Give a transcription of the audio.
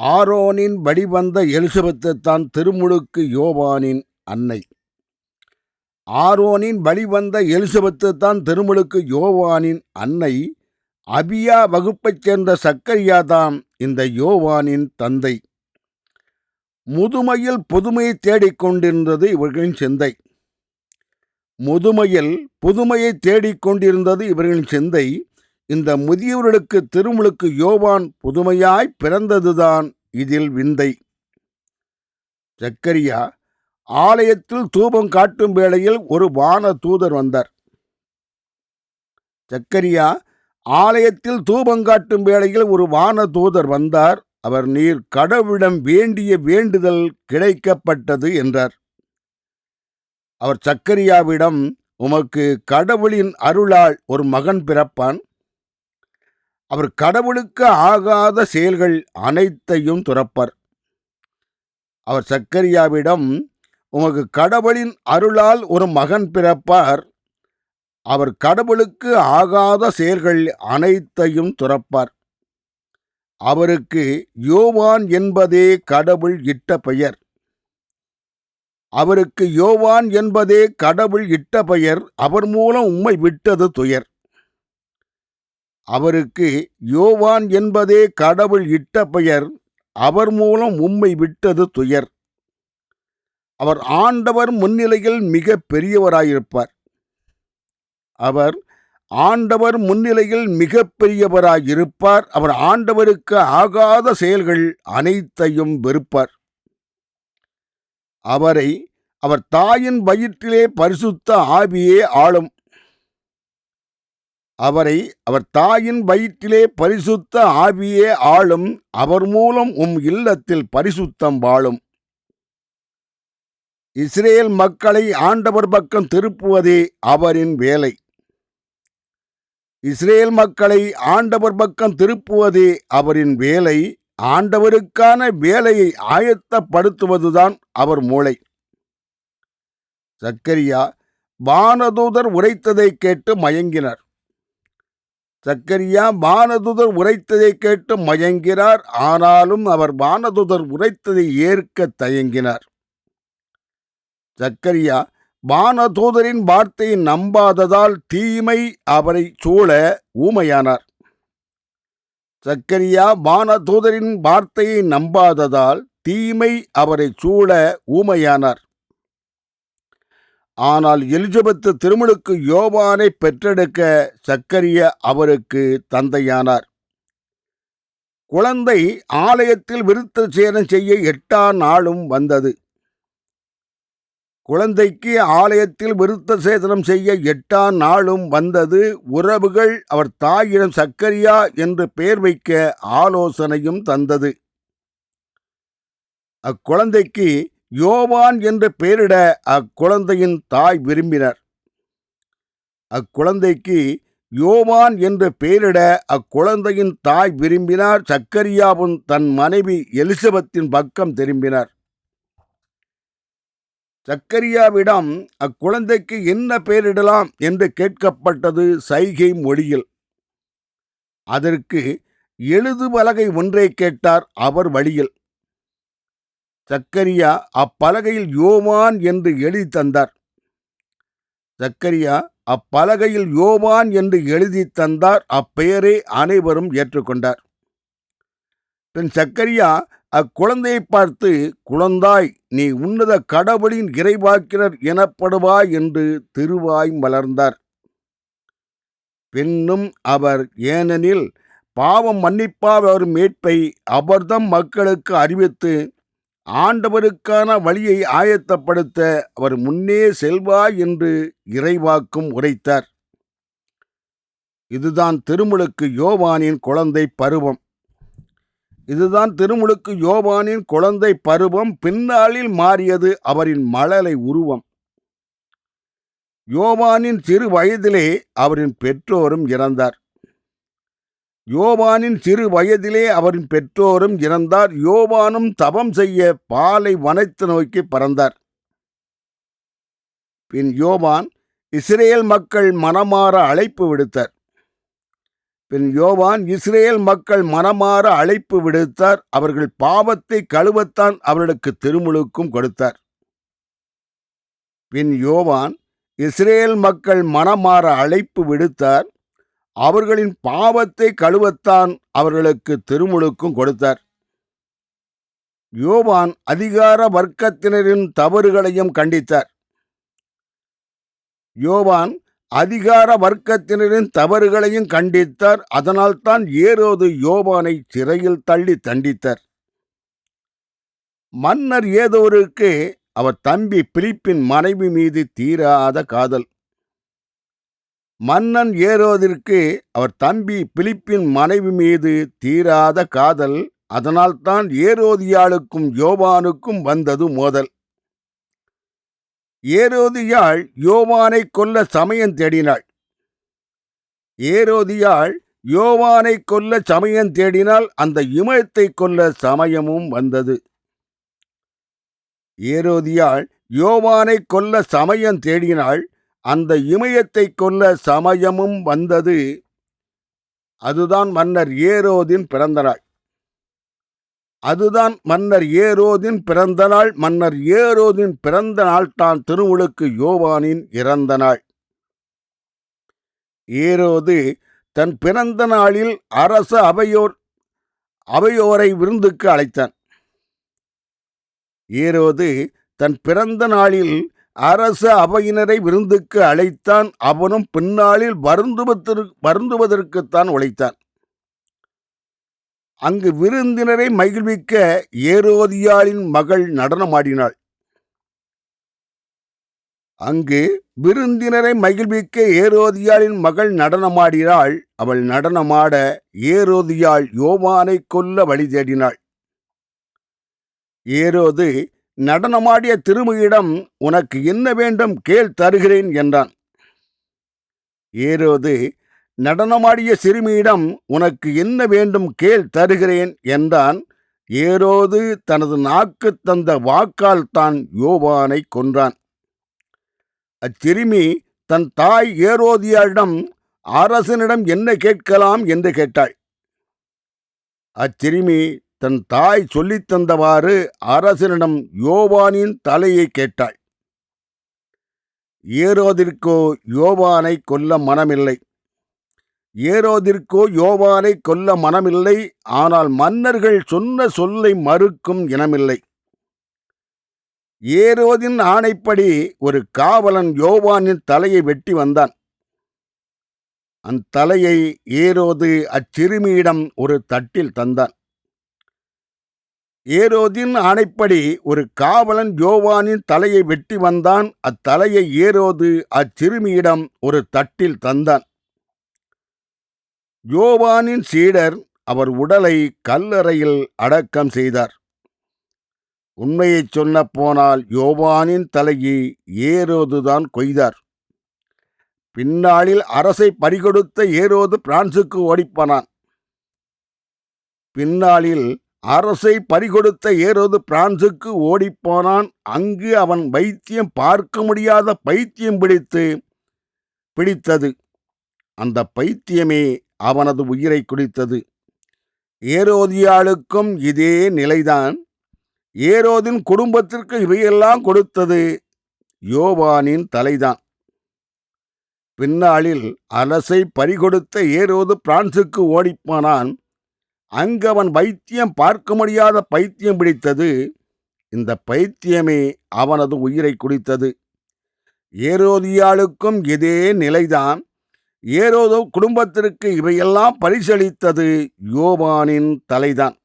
ஆரோனின் வடிவந்த எலிசபெத்து தான் திருமுழுக்கு யோவானின் அன்னை. ஆரோனின் வழிவந்த எலிசபெத்து தான் திருமுழுக்கு யோவானின் அன்னை. அபியா வகுப்பைச் சேர்ந்த சக்கரியா தான் இந்த யோவானின் தந்தை. முதுமையில் புதுமையை தேடிக் கொண்டிருந்தது இவர்களின் சிந்தை. முதுமையில் புதுமையை தேடிக் கொண்டிருந்தது இவர்களின் சிந்தை. இந்த முதியவர்களுக்கு திருமுழுக்கு யோவான் புதுமையாய் பிறந்ததுதான் இதில் விந்தை. சக்கரியா ஆலயத்தில் தூபம் காட்டும் வேளையில் ஒரு வான தூதர் வந்தார். சக்கரியா ஆலயத்தில் தூபம் காட்டும் வேளையில் ஒரு வான தூதர் வந்தார். அவர் நீர் கடவுளிடம் வேண்டிய வேண்டுதல் கிடைக்கப்பட்டது என்றார். அவர் சக்கரியாவிடம் உமக்கு கடவுளின் அருளால் ஒரு மகன் பிறப்பான். அவர் கடவுளுக்கு ஆகாத செயல்கள் அனைத்தையும் துறப்பர். அவர் சக்கரியாவிடம் உமக்கு கடவுளின் அருளால் ஒரு மகன் பிறப்பார். அவர் கடவுளுக்கு ஆகாத செயல்கள் அனைத்தையும் துறப்பார். அவருக்கு யோவான் என்பதே கடவுள் இட்ட பெயர். அவருக்கு யோவான் என்பதே கடவுள் இட்ட பெயர். அவர் மூலம் உம்மை விட்டது துயர். அவருக்கு யோவான் என்பதே கடவுள் இட்ட பெயர் அவர் மூலம் உம்மை விட்டது துயர். அவர் ஆண்டவர் முன்னிலையில் மிக பெரியவராயிருப்பார். அவர் ஆண்டவர் முன்னிலையில் மிக பெரியவராயிருப்பார். அவர் ஆண்டவருக்கு ஆகாத செயல்கள் அனைத்தையும் வெறுப்பார். அவரை அவர் தாயின் வயிற்றிலே பரிசுத்த ஆவியே ஆளும். அவரை அவர் தாயின் வயிற்றிலே பரிசுத்த ஆவியே ஆளும் அவர் மூலம் உம் இல்லத்தில் பரிசுத்தம் வாழும். இஸ்ரேல் மக்களை ஆண்டவர் பக்கம் திருப்புவதே அவரின் வேலை. இஸ்ரேல் மக்களை ஆண்டவர் பக்கம் திருப்புவதே அவரின் வேலை. ஆண்டவருக்கான வேலையை ஆயத்தப்படுத்துவதுதான் அவர் மூளை. சக்கரியா வானதூதர் உரைத்ததை கேட்டு மயங்கினர். சக்கரியா வானதுதர் உரைத்ததை கேட்டு மயங்கினார். ஆனாலும் அவர் வானதுதர் உரைத்ததை ஏற்க தயங்கினார். சக்கரியா வானதூதரின் வார்த்தையை நம்பாததால் தீமை அவரை சூழ ஊமையானார். சக்கரியா வானதூதரின் வார்த்தையை நம்பாததால் தீமை அவரை சூழ ஊமையானார். ஆனால் எலிசபெத்து திருமணுக்கு யோவானை பெற்றெடுக்க சக்கரிய அவருக்கு தந்தையானார். குழந்தை ஆலயத்தில் விருத்த சேதம் செய்ய எட்டாம் நாளும் வந்தது. குழந்தைக்கு ஆலயத்தில் விருத்த சேதனம் செய்ய எட்டாம் நாளும் வந்தது. உறவுகள் அவர் தாயிடம் சக்கரியா என்று பெயர் வைக்க ஆலோசனையும் தந்தது. அக்குழந்தைக்கு யோவான் என்று பெயரிட அக்குழந்தையின் தாய் விரும்பினர். அக்குழந்தைக்கு யோவான் என்று பெயரிட அக்குழந்தையின் தாய் விரும்பினார். சக்கரியாவும் தன் மனைவி எலிசபெத்தின் பக்கம் திரும்பினார். சக்கரியாவிடம் அக்குழந்தைக்கு என்ன பெயரிடலாம் என்று கேட்கப்பட்டது சைகை மொழியில். அதற்கு எழுது பலகை ஒன்றை கேட்டார் அவர் வழியில். சக்கரியா அப்பலகையில் யோவான் என்று எழுதி தந்தார். சக்கரியா அப்பலகையில் யோவான் என்று எழுதி தந்தார். அப்பெயரை அனைவரும் ஏற்றுக்கொண்டார். பின் சக்கரியா அக்குழந்தையை பார்த்து குழந்தாய் நீ உன்னத கடவுளின் இறைவாக்கினர் எனப்படுவாய் என்று திருவாய் மலர்ந்தார். பின்னும் அவர் ஏனெனில் பாவம் மன்னிப்பாக வரும் மீட்பை அவர்தம் மக்களுக்கு அறிவித்து ஆண்டவருக்கான வழியை ஆயத்தப்படுத்த அவர் முன்னே செல்வா என்று இறைவாக்கும் உரைத்தார். இதுதான் திருமுழுக்கு யோவானின் குழந்தை பருவம். இதுதான் திருமுழுக்கு யோவானின் குழந்தை பருவம் பின்னாளில் மாறியது அவரின் மழலை உருவம். யோவானின் சிறு வயதிலே அவரின் பெற்றோரும் இறந்தார். யோவானின் சிறு வயதிலே அவரின் பெற்றோரும் இறந்தார். யோவானும் தவம் செய்ய பாலை வனத்தை நோக்கி பறந்தார். பின் யோவான் இஸ்ரேல் மக்கள் மனமாற அழைப்பு விடுத்தார். பின் யோவான் இஸ்ரேல் மக்கள் மனமாற அழைப்பு விடுத்தார். அவர்கள் பாவத்தை கழுவத்தான் அவர்களுக்கு திருமுழுக்கும் கொடுத்தார். பின் யோவான் இஸ்ரேல் மக்கள் மனமாற அழைப்பு விடுத்தார். அவர்களின் பாவத்தை கழுவத்தான் அவர்களுக்கு திருமுழுக்கும் கொடுத்தார். யோவான் அதிகார வர்க்கத்தினரின் தவறுகளையும் கண்டித்தார். யோவான் அதிகார வர்க்கத்தினரின் தவறுகளையும் கண்டித்தார். அதனால்தான் ஏரோது யோவானை சிறையில் தள்ளி தண்டித்தார். மன்னர் ஏதோருக்கு அவர் தம்பி பிலிப்பின் மனைவி மீது தீராத காதல். மன்னன் ஏரோதிற்கு அவர் தம்பி பிலிப்பின் மனைவி மீது தீராத காதல் அதனால்தான் ஏரோதியாளுக்கும் யோவானுக்கும் வந்தது மோதல். ஏரோதியாள் யோவானை கொல்ல சமயம் தேடினாள். ஏரோதியாள் யோவானை கொல்ல சமயம் தேடினால் அந்த இமயத்தை கொல்ல சமயமும் வந்தது. ஏரோதியாள் யோவானை கொல்ல சமயம் தேடினாள். அந்த இமயத்தை கொல்ல சமயமும் வந்தது. அதுதான் மன்னர் ஏரோதின் பிறந்த நாள். அதுதான் மன்னர் ஏரோதின் பிறந்த நாள். மன்னர் ஏரோதின் பிறந்த நாள் தான் திருமுழுக்கு யோவானின் இறந்த நாள். ஏரோது தன் பிறந்த நாளில் அரச அவையோர் அவையோரை விருந்துக்கு அழைத்தான். ஏரோது தன் பிறந்த நாளில் அரச அவையினரை விருந்துக்கு அழைத்தான். அவனும் பின்னாளில் வருந்துவதற்கு வருந்துவதற்குத்தான் உழைத்தான். அங்கு விருந்தினரை மகிழ்விக்க ஏரோதியாளின் மகள் நடனமாடினாள். அங்கு விருந்தினரை மகிழ்விக்க ஏரோதியாளின் மகள் நடனமாடினாள். அவள் நடனமாட ஏரோதியாள் யோவானை கொல்ல வழி தேடினாள். ஏரோது நடனமாடிய திருமுகிடம் உனக்கு என்ன வேண்டும் கேள் தருகிறேன் என்றான். ஏரோது நடனமாடிய சிறுமியிடம் உனக்கு என்ன வேண்டும் கேள் தருகிறேன் என்றான். ஏரோது தனது நாக்கு தந்த வாக்கால் தான் யோவானை கொன்றான். அச்சிறுமி தன் தாய் ஏரோதியாரிடம் அரசனிடம் என்ன கேட்கலாம்? என்று கேட்டாள். அச்சிறுமி தன் தாய் சொல்லித் தந்தவாறு அரசனிடம் யோவானின் தலையை கேட்டாள் ஏரோதிற்கோ யோவானை கொல்ல மனமில்லை. ஏரோதிற்கோ யோவானை கொல்ல மனமில்லை ஆனால் மன்னர்கள் சொன்ன சொல்லை மறுக்கும் இனமில்லை. ஏரோதின் ஆணைப்படி ஒரு காவலன் யோவானின் தலையை வெட்டி வந்தான். அத்தலையை ஏரோது அச்சிறுமியிடம் ஒரு தட்டில் தந்தான். ஏரோதின் ஆணைப்படி ஒரு காவலன் யோவானின் தலையை வெட்டி வந்தான். அத்தலையை ஏரோது அச்சிறுமியிடம் ஒரு தட்டில் தந்தான். யோவானின் சீடர் அவர் உடலை கல்லறையில் அடக்கம் செய்தார். உண்மையைச் சொன்ன போனால் யோவானின் தலையை ஏரோதுதான் கொய்தார். பின்னாளில் அரசை பறிகொடுத்த ஏரோது பிரான்சுக்கு ஓடிப்பனான் பின்னாளில் அரசை பறிகொடுத்த ஏரோது பிரான்சுக்கு ஓடிப்போனான். அங்கு அவன் வைத்தியம் பார்க்க முடியாத பைத்தியம் பிடித்து பிடித்தது. அந்த பைத்தியமே அவனது உயிரை குடித்தது. ஏரோதியாளுக்கும் இதே நிலைதான். ஏரோதின் குடும்பத்திற்கு இவையெல்லாம் கொடுத்தது யோவானின் தலைதான். பின்னாளில் அரசை பறிகொடுத்த ஏரோது பிரான்சுக்கு ஓடிப்போனான். அங்கு அவன் வைத்தியம் பார்க்க முடியாத பைத்தியம் பிடித்தது. இந்த பைத்தியமே அவனது உயிரை குடித்தது. ஏரோதியாளுக்கும் இதே நிலைதான். ஏரோதோ குடும்பத்திற்கு இவையெல்லாம் பரிசளித்தது யோவானின் தலைதான்.